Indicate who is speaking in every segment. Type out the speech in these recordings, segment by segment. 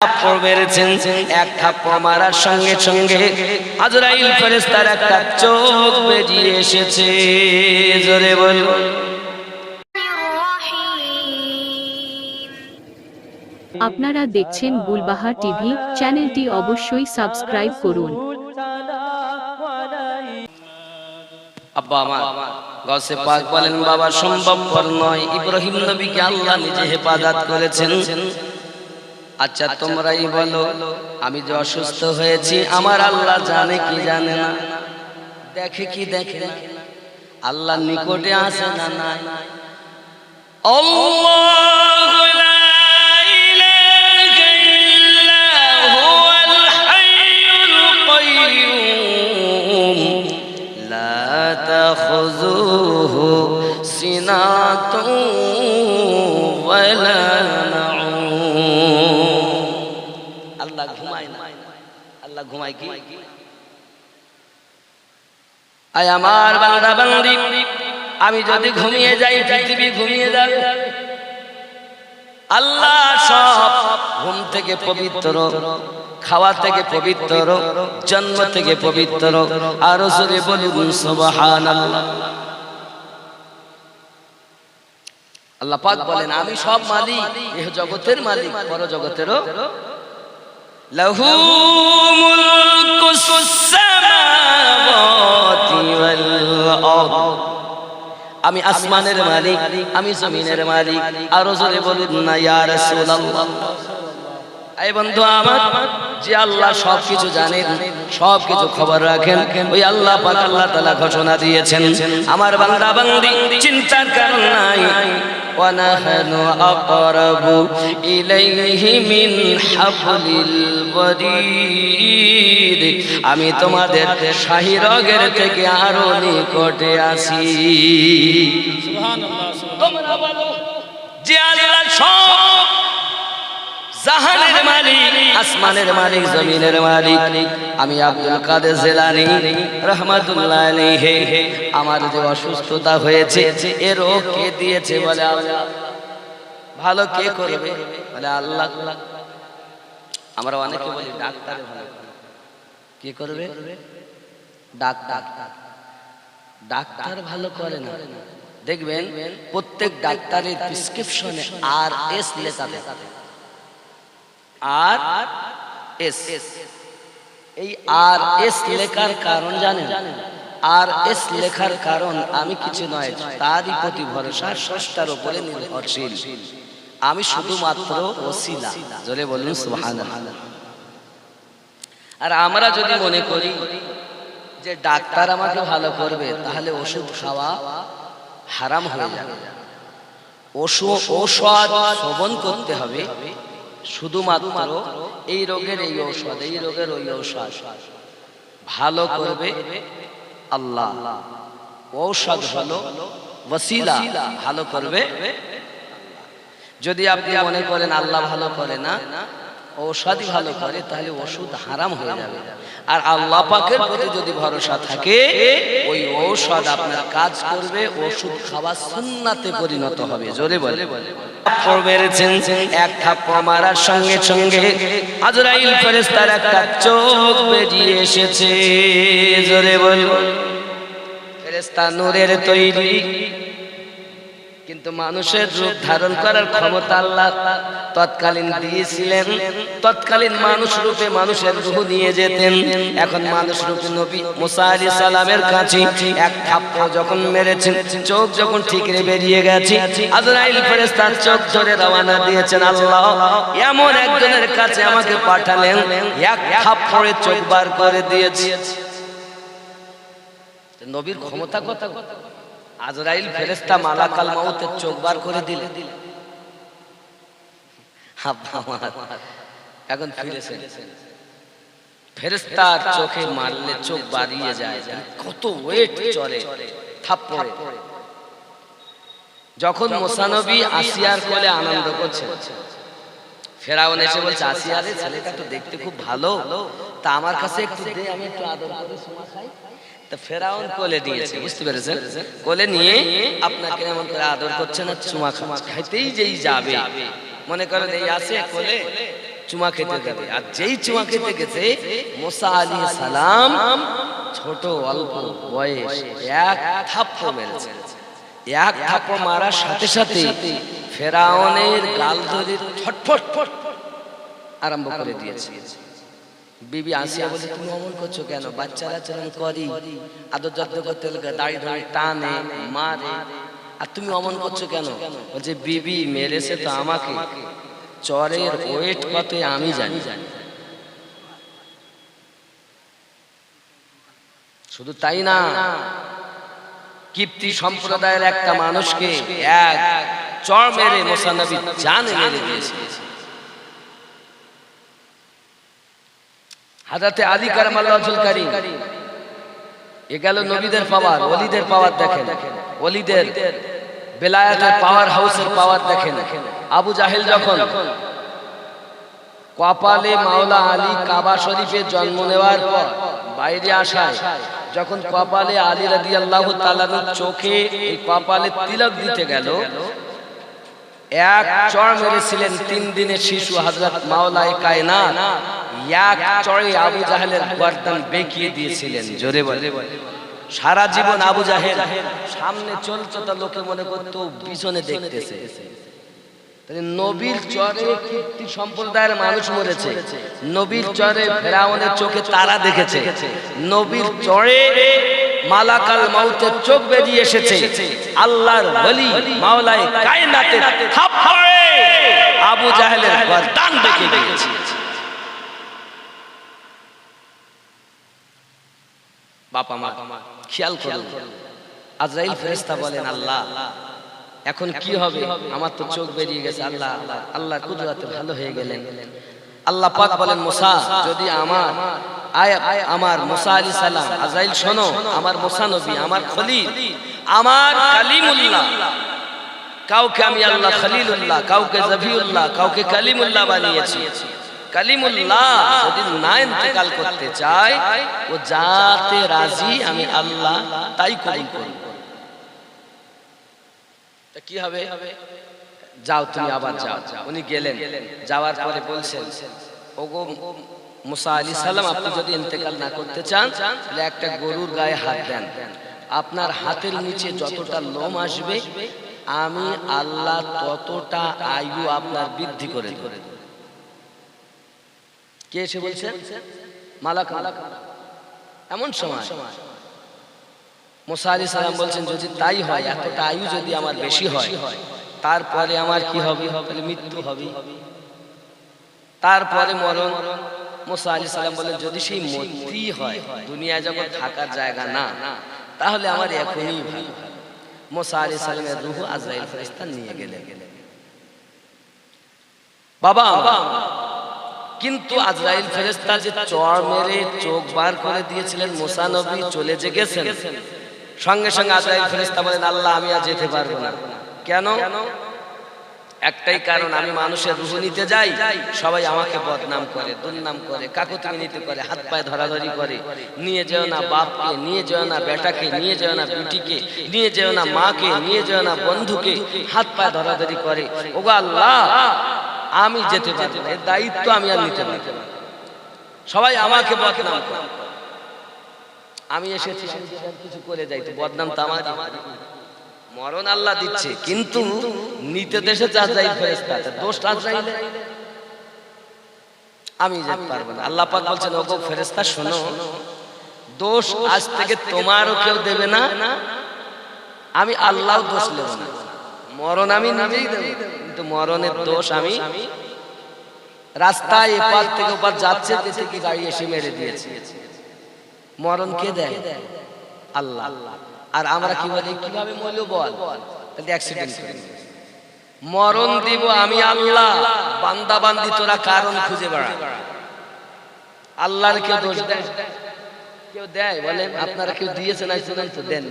Speaker 1: থাপ্পড় মেরেছেন এক থাপ্পড় মারার সঙ্গে সঙ্গে আজরাইল ফেরেশতার একটা চোখ বেরিয়ে এসেছে। জোরে বল
Speaker 2: আপনারা দেখছেন বুলবাহা টিভি চ্যানেলটি অবশ্যই সাবস্ক্রাইব করুন।
Speaker 1: আব্বা আমার গসে পাক বলেন বাবা সম্ভব নয়। ইব্রাহিম নবীকে আল্লাহ নিজে হেফাজত করেছেন। আচ্ছা তোমরাই বলো, আমি যে অসুস্থ হয়েছি, আমার আল্লাহ জানে কি জানে না। দেখে কি দেখে আল্লাহ নিকটে আসে না নাই? আল্লাহু আল্লাহ ঘুমায় না। আল্লাহ ঘুমায় কি? আয় আমার বান্দা বান্দি, আমি যদি ঘুমিয়ে যাই, পৃথিবী ঘুমিয়ে যাবে। আল্লাহ সব ঘুম থেকে পবিত্র, খাওয়া থেকে পবিত্র, জন্ম থেকে পবিত্র। আরও জোরে বলুন সুবহানাল্লাহ। আল্লাহ পাক বলেন, আমি সব মালিক এহ জগতের মালিক পর জগতেরও লাহু ملك السماوات والأرض আমি আসমানের মালিক, আমি জমিনের মালিক, আরও জোরে বলুন না, ইয়া রাসূলুল্লাহ। এই বন্ধু আমার যে আল্লাহ সব কিছু জানেন সব কিছু খবর রাখেন ওই আল্লাহ পাক আল্লাহ তাআলা ঘোষণা দিয়েছেন আমার বান্দা বান্দি চিন্তার কারণ নাই ونحن أقرب إليه من حبل الوريد আমি তোমাদের শাহী রগের থেকে আরো নিকটে আছি তোমরা বলো যে আল্লাহ সব জাহানের মালিক আসমানের মালিক জমিনের মালিক। আমি আব্দুল কাদের জেলানি রহমাতুল্লাহ আলাইহি। আমার যে অসুস্থতা হয়েছে এ রোগ কে দিয়েছে বলে আল্লাহ? ভালো কে করবে? বলে আল্লাহ। আমরা অনেকে বলি ডাক্তার। কে করবে? ডাক্তার। ডাক্তার। ভালো করে না। দেখবেন প্রত্যেক ডাক্তারের প্রেসক্রিপশনে আর এস লেখা থাকে আর এস। এই আর এস লেখার কারণ জানেন? আর এস লেখার কারণ আমি কিছু নয়, তারই প্রতি ভরসা ষষ্ঠার উপরে নির্ভরশীল। আমি শুধুমাত্র ওসিলা। জোরে বলুন, সুবহানাল্লাহ। আর আমরা যদি মনে করি যে ডাক্তার আমাকে ভালো করবে, তাহলে ওষুধ খাওয়া হারাম হয়ে যাবে। ওষুধ, ঔষধ সেবন করতে হবে। শুধুমাত্র এই রোগের এই ঔষধ, এই রোগের ওই ঔষধ। ভালো করবে আল্লাহ। ঔষধ হলো ওসিলা ভালো করবে যদি আপনি মনে করেন আল্লাহ ভালো করে না ঔষধই ভালো করে, তাহলে ওষুধ হারাম হয়ে যাবে। আর আল্লাহ পাকের প্রতি যদি ভরসা থাকে, ওই ঔষধ আপনার কাজ করবে, ওষুধ খাওয়া সুন্নাতে পরিণত হবে। জোরে বলে। থাপ্পড় মেরেছেন, এক থাপ্পড় মারার সঙ্গে সঙ্গে আজরাইল ফেরেশতার একটা চোখ বেরিয়ে এসেছে। জোরে বল। ফেরেশতা নূরের তৈরি কিন্তু মানুষের রূপ ধারণ করার ক্ষমতা আল্লাহ তৎকালীন দিয়েছিলেন। তৎকালীন মানুষ রূপে মানুষের রূহ নিয়ে যেতেন। এখন মানুষ রূপে নবী মুসা আলী সালামের কাছে এক থাপ্পড় যখন মেরেছেন, চোখ যখন ঠিকরে বেরিয়ে গেছে, আজরাইল ফেরেশতার চোখ ধরে রওনা দিয়েছেন, আল্লাহ, এমন একজনের কাছে আমাকে পাঠালেন, এক থাপ্পড়ে চোখ বার করে দিয়েছে। নবীর ক্ষমতা কথা কথা আজরাইল ফেরেস্তা মালাকাল মাউতের চোখ বার করে দিলে। এখন ফিরেছেন ফেরেস্তার চোখে মারলে চোখ বাড়িয়ে যায় কত ওয়েট চলে থাপ্পড়ে। যখন মোসানবী আসিয়ার কোলে আনন্দ করছে, ফেরাউন এসে বলছে, আসিয়া রে, ছেলেটা তো দেখতে খুব ভালো, তা আমার কাছে একটু দে, আমি একটু আদর করে সময় খাই তা ফেরাউন কোলে দিয়েছে বুঝতে পেরেছেন? কোলে নিয়ে আপনাকে এমন করে আদর করছে না চুমা চুমা খাইতেই যেই যাবে। মনে করেন এই আসে কোলে চুমা খেতে আর যেই চুমা খেতে গেছে মোসা আলী সালাম ছোট অল্প বয়স এক থাপ্পড় মেরেছে। এক থাপ্পড় মারার সাথে সাথে ফেরাউনের গাল ধরে ছটফট আরম্ভ করে দিয়েছে। বিবি আসিয়া বলে তুমি অমন করছ কেন? বাচ্চারা চরণ করি। আদর যত্ন করতে গেলে দাড়ি ধরে টানে মারে। আর তুমি অমন করছ কেন? বলছে বিবি মেরেছে তো আমাকে। চরের ওয়েট কত আমি জানি। জানি শুধু তাই না কিপ্তি সম্প্রদায়ের একটা মানুষকে এক চর মেরে মোসানবী জান মেরে দিয়েছে। হাজাতে আলী কারাম আল্লাহুল কারীম এ গেল নবীদের পাওয়ার ওলিদের পাওয়ার দেখেন। ওলিদের বেলায়েতের পাওয়ার হাউসের পাওয়ার দেখেন। আবু জাহেল যখন কপালে মাওলা আলী কাবা শরীফে জন্ম নেওয়ার পর বাইরে আসায় যখন কপালে আলী রাদিয়াল্লাহু তাআলার চোখে এই কপালে তিলক দিতে গেল। এক চড় মেরেছিলেন তিন দিনের শিশু হযরত মাওলায়ে কায়নাত। এক চড়ে আবু জাহেলের গর্দান বেঁকিয়ে দিয়েছিলেন। জোরে বলে সারা জীবন আবু জাহেল সামনে চলছে তা লোকে মনে করতো পিছনে দেখতেছে। নবীর চরে কীর্তি সম্প্রদায়ের মানুষ মরেছে। নবীর চরে ফেরাউনের চোখে তারা দেখেছে। নবীর চরে মালাকাল মাউতের চোখ বেরিয়ে এসেছে। আল্লাহর বলি মাওলায় কায়নাতে থাপ্পড়ে আবু জাহেলের গর্দান দেখে দিয়েছে। বাবা মা খেয়াল করুন। আজরাইল ফেরেশতা বলেন আল্লাহ এখন কি হবে? আমার তো চোখ বেরিয়ে গেছে আল্লাহ আল্লাহ কুদরতে ভালো হয়ে গেলেন। আল্লাহ পাক বলেন মুসা যদি আমার আয় আমার মুসা আলী সালাম আজরাইল শোনো আমার মুসা নবী আমার খলিল আমার কালিমুল্লাহ। কাউকে আমি আল্লাহ খলিলুল্লাহ কাউকে জফিউল্লাহ কাউকে কালিমুল্লাহ বানিয়েছি। কালিমুল্লাহ যদি না ইন্তেকাল করতে চায় ও যাতে রাজি আমি আল্লাহ তাই কবুল করব। তা কি হবে? যাও তুমি আবার যাও। উনি গেলেন। যাওয়ার পরে বলছেন ওগো মুসা আলী সালাম আপনি যদি ইন্তেকাল না করতে চান তাহলে একটা গরুর গায়ে হাত দেন। আপনার হাতের নিচে যতটা লোম আসবে আমি আল্লাহ ততটা আয়ু আপনার বৃদ্ধি করে দেব। কে এসে বলছেন মালাক মালাক এমন সময় মোসা আলী সালাম বলছেন যদি তাই হয় এতটা আয়ু যদি আমার বেশি হয় তারপরে আমার কি হবে? তাহলে মৃত্যু হবে। তারপরে মরণ। মোসা আলী সালাম বলেন যদি সেই মূর্তি হয় দুনিয়া যখন থাকার জায়গা না তাহলে আমার এখনই ভালো। মোসা আলী সালামের রুহু আজরাইল ফেরেশতা নিয়ে গেলেন। বাবা কিন্তু আজরাইল ফেরেশতা যে চড় মেরে চোখ বার করে দিয়েছিলেন, মোসা নবী চলে যে গেছেন। সঙ্গে সঙ্গে আজরাইল ফেরেশতা বলেন, আল্লাহ, আমি আর যেতে পারব না। কেন? একটাই কারণ, আমি মানুষের রুহ নিতে যাই, সবাই আমাকে বদনাম করে, দুর্নাম করে কাকুতি নিতে করে, হাত পায়ে ধরাধরি করে। নিয়ে যেও না বাপকে, নিয়ে যেও না বেটাকে, নিয়ে যেও না বিটিকে, নিয়ে যেও না মাকে, নিয়ে যেও না বন্ধুকে, হাত পায়ে ধরাধরি করে। ওগো আল্লাহ আমি যেতে পারব না। এর দায়িত্ব আমি আর নিতে পারব সবাই আমাকে বদনাম করে। আমি এসেছি কিছু করে যাই তো বদনাম তো আমার মরণ আল্লাহ দিচ্ছে কিন্তু নিতে দেশে ফেরেশতা আছে দোষটা আজরাইলে আমি যেতে পারব না। আল্লাহ পাক বলছেন ওগো ফেরেশতা শোনো দোষ আজ থেকে তোমারও কেউ দেবে না। আমি আল্লাহ দোষ নেব না। মরণ আমি নিজেই দেব কিন্তু মরণের দোষ আমি রাস্তায় এপার থেকে ওপার যাচ্ছে দেখে কি গাড়ি এসে মেরে দিয়েছে। মরণ কে দেয়? আল্লাহ। আর আমরা কি বলি? কীভাবে মরলো বল? তাহলে অ্যাক্সিডেন্ট মরণ দিব আমি আল্লাহ। বান্দা বান্দি তোরা কারণ খুঁজে বেড়া। আল্লাহর কেউ দোষ দেয়? কেউ দেয়? বলে আপনারা কেউ দিয়েছে না শুনেন তো দেন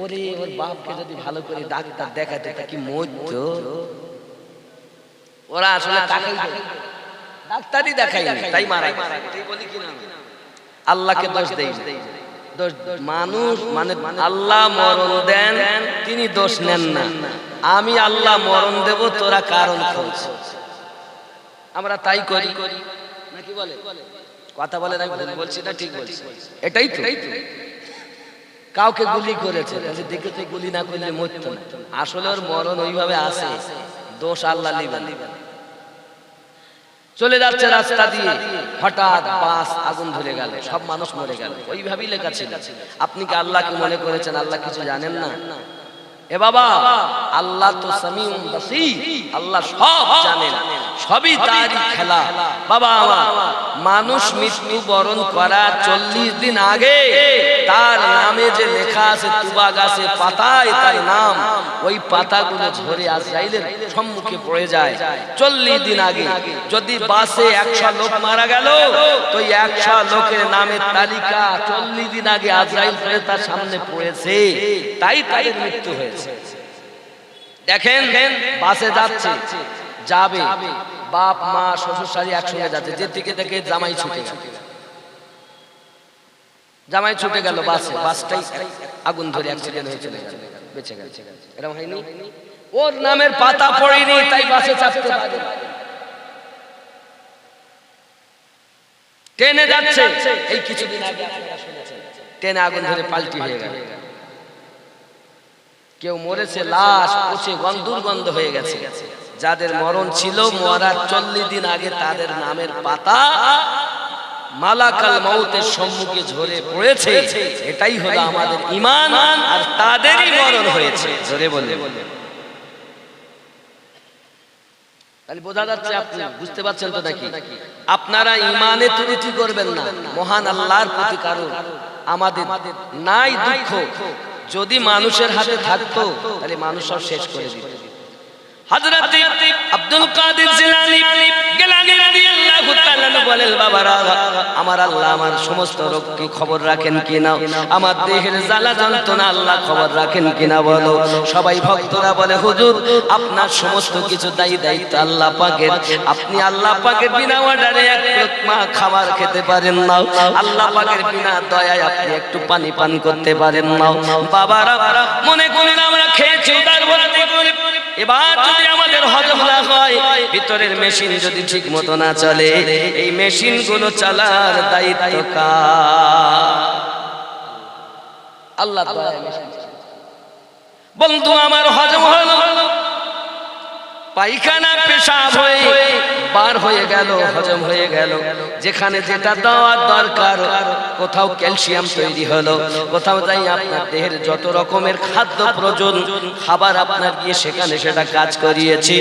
Speaker 1: ওরে ওর বাপকে যদি ভালো করে ডাক্তার দেখাতে তা কি মরত? ওরা আসলে দেয়। ডাক্তারই দেখাই তাই মারা বলি কি না? আল্লাহকে দোষ দেই মানুষ মানে আল্লাহ মরণ দেন তিনি দোষ নেন না। আমি আল্লাহ মরণ দেব তোরা কারণ খোঁজ। আমরা তাই করি। করি। নাকি বলে? কথা বলে ভুল বলছি না ঠিক বলছি। এটাই তো। কাউকে গুলি করেছে দেখে তো গুলি না করলে মরতো আসলে ওর মরণ ওইভাবে আসে দোষ আল্লাহ চলে যাচ্ছে রাস্তা দিয়ে, হঠাৎ বাস আগুন ধরে গেল, সব মানুষ মরে গেল, ওইভাবেই লেখা ছিল। আপনি কি আল্লাহকে মনে করেছেন, আল্লাহ কিছু জানেন না? এ বাবা, আল্লাহ তো আল্লাহ সব জানেন, সবই তারই খেলা। বাবা মানুষ মৃত্যু বরণ করা চল্লিশ দিন আগে, তার নামে যে লেখা আছে, তুবা গাছে পাতায়, তার নাম, ওই পাতাগুলো ঝরে আজরাইলের সম্মুখে পড়ে যায়। চল্লিশ দিন আগে, যদি বাসে একশো লোক মারা গেল, তো একশো লোকের নামের তালিকা চল্লিশ দিন আগে আজরাইল পড়ে তার সামনে পড়েছে, তাই তাই মৃত্যু হয়েছে। দেখেন, বাসে যাচ্ছে যাবে, বাপ, মা, শ্বশুর শাড়ি একসঙ্গে যাচ্ছে। যে দিকে দেখে জামাই ছুটে জামাই ছুটে গেল বাসে। বাসটাই আগুন ধরে অ্যাক্সিডেন্ট হয়ে চলে গেল। বেঁচে গেল। এরকম হয়নি? ওর নামের পাতা পড়েনি, তাই বাসে চাপতে পারে না। ট্রেনে যাচ্ছে। এই কিছুদিন আগে ট্রেনে আগুন ধরে পাল্টি হয়ে গেল। কেউ মরেছে, লাশ, পচে গন্ধ, দুর্গন্ধ হয়ে গেছে। যাদের মরণ ছিল, মরার চল্লিশ দিন আগে তাদের নামের পাতা মালাকাল মৌতের সম্মুখে ঝরে পড়েছে। এটাই হলো আমাদের ইমান আর তাদেরই মরণ হয়েছে। ঝরে বলে তাহলে বোঝা যাচ্ছে আপনি, বুঝতে পারছেন তো নাকি আপনারা ইমানে ত্রুটি করবেন না। মহান আল্লাহর প্রতি কারণ আমাদের নাই দুঃখ। যদি মানুষের হাতে থাকতো, তাহলে মানুষ সব শেষ করে দিত। আব্দুল বলেন আল্লাহ আমার সমস্ত খবর রাখেন আমার দেহের আল্লাহ খবর রাখেন বলো? সবাই ভক্তরা বলে আপনার সমস্ত কিছু দায়ী দায়িত্ব আল্লাহ পাকের। আপনি আল্লাহ পাকের বিনা অর্ডারে এক লোকমা খাবার খেতে পারেন না। আল্লাহ পাকের বিনা দয়ায় আপনি একটু পানি পান করতে পারেন না। বাবারা, মনে করেন আমরা খেয়েছি বলতে করে এবার যদি আমাদের হজমলা হয়, ভিতরের মেশিন যদি ঠিক মতো না চলে, এই মেশিনগুলো চালার দায়িত্ব আল্লাহ বন্ধু, আমার হজম হলো পায়খানা পেশাব হয়ে বার হয়ে গেল, হজম হয়ে গেল। যেখানে যেটা দেওয়ার দরকার, কোথাও ক্যালসিয়াম তৈরি হলো। কোথাও যাই আপনার দেহের যত রকমের খাদ্য প্রয়োজন, খাবার আপনার গিয়ে সেখানে সেটা কাজ করিয়েছে।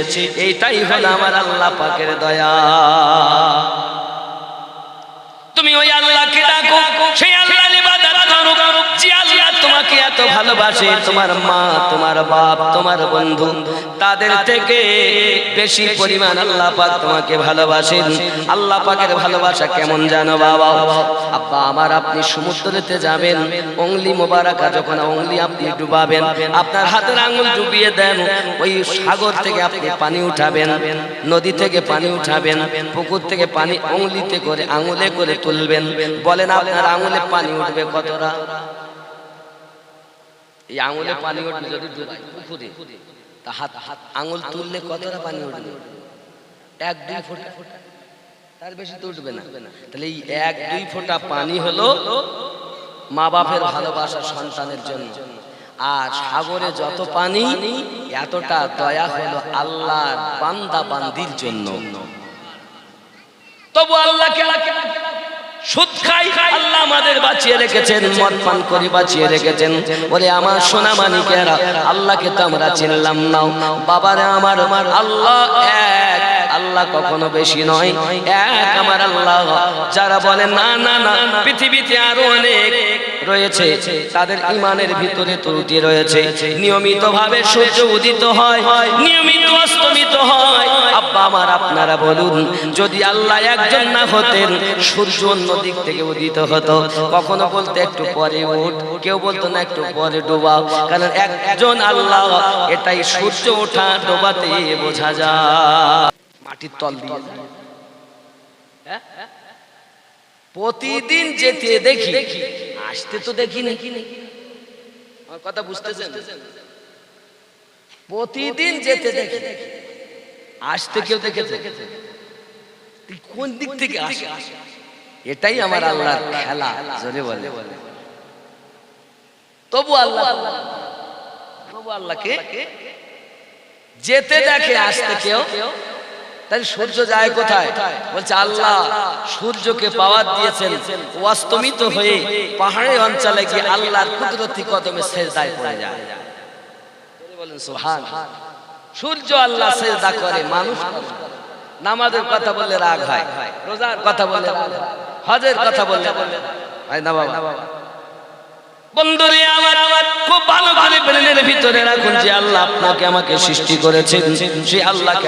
Speaker 1: এইটাই হলো আমার আল্লাহ পাকের দয়া। তুমি ওই আল্লাহকে ডাকো, সেই আল্লাহ আপনি সমুদ্রেতে যাবেন অংলি মোবারকা যখন অংলি আপনি ডুবাবেন, আপনার হাতের আঙুল ডুবিয়ে দেন, ওই সাগর থেকে আপনি পানি উঠাবেন, নদী থেকে পানি উঠাবেন, পুকুর থেকে পানি অংলিতে করে, আঙুলে করে তুলবেন। বলেন আপনার আঙুলে পানি উঠবে কতটা এই আঙুলে পানি উঠবে যদি পুকুরে তা হাত হাত আঙুল তুললে কতটা পানি উঠবে এক দুই ফোঁটা। তার বেশি তো উঠবে না। তাহলে এই এক দুই ফোঁটা পানি হলো মা বাপের ভালোবাসা সন্তানের জন্য। আর সাগরে যত পানি এতটা দয়া হলো আল্লাহর বান্দা বান্দির জন্য। তবু আল্লাহকে সুদ আল্লাহ আমাদের বাঁচিয়ে রেখেছেন, মদ করে বাঁচিয়ে রেখেছেন। বলে, আমার আল্লাহকে তো আমরা চিনলাম আমার, আল্লাহ আল্লাহ বেশি নয়। আমার আল্লাহ। যারা বলে, না না না, পৃথিবীতে আরও অনেক রয়েছে, তাদের ইমানের ভিতরে ত্রুটি রয়েছে। নিয়মিত ভাবে সূর্য উদিত হয়, নিয়মিত অস্তমিত হয়। আমার, আপনারা বলুন, যদি আল্লাহ একজন না হতেন, সূর্য অন্য দিক থেকে উদিত হতো। কখনো বলতে একটু পরে উঠ, কেউ বলতো না একটু পরে ডোবাও। কারণ একজন আল্লাহ, এটাই সূর্য ওঠা ডোবাতে বোঝা যায়। মাটির তল দিয়ে। হ্যাঁ? প্রতিদিন যেতে দেখি, আসতে তো দেখি নাকি আমার কথা বুঝতেছেন? প্রতিদিন যেতে দেখি, আসতে কেউ তুই কোন দিক থেকে আসে? এটাই আমার আল্লাহর খেলা জোরে বলে তবু আল্লাহ তবু আল্লাহকে যেতে দেখে আসতে কেউ? তাই সূর্য যায় কোথায়? বলছে আল্লাহ সূর্যকে পাওয়ার দিয়েছেন। অস্তমিত হয়ে পাহাড়ি অঞ্চলে গিয়ে আল্লাহর কুদরতি কদমে সেজদায় পড়ে যায়। বলেন সুবহান। সূর্য আল্লাহ সেজদা করে মানুষ নামাজের কথা বললে রাগ হয়। রোজার কথা বললে রাগ হয়। হজের কথা বললেন। না বাবা। বন্ধুরে আমার আমার খুব ভালো করে ব্রেনের ভিতরে রাখুন যে আল্লাহ আপনাকে আমাকে সৃষ্টি করেছেন। সে আল্লাহকে